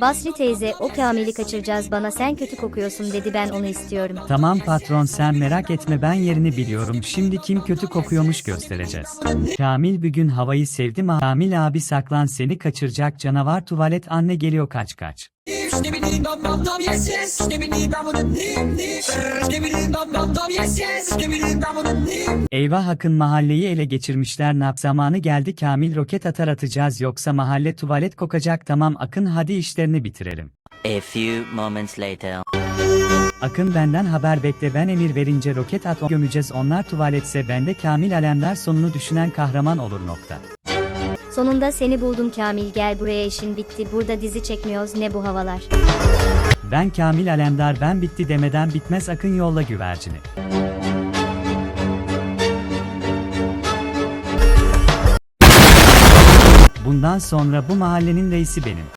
Basri teyze o Kamil'i kaçıracağız bana sen kötü kokuyorsun dedi ben onu istiyorum. Tamam patron sen merak etme ben yerini biliyorum şimdi kim kötü kokuyormuş göstereceğiz. Kamil bugün havayı sevdi mi? Kamil abi saklan seni kaçıracak canavar tuvalet anne geliyor kaç kaç. Yes yes. Yes yes. Dim. Eyvah Akın mahalleyi ele geçirmişler nap zamanı geldi Kamil roket atar atacağız yoksa mahalle tuvalet kokacak tamam Akın hadi işlerini bitirelim. A few moments later. Akın benden haber bekle ben emir verince roket at gömeceğiz onlar tuvaletse ben de Kamil alemdar sonunu düşünen kahraman olur nokta. Sonunda seni buldum Kamil gel buraya işin bitti burada dizi çekmiyoruz ne bu havalar. Ben Kamil alemdar ben bitti demeden bitmez Akın yolla güvercini. Bundan sonra bu mahallenin reisi benim.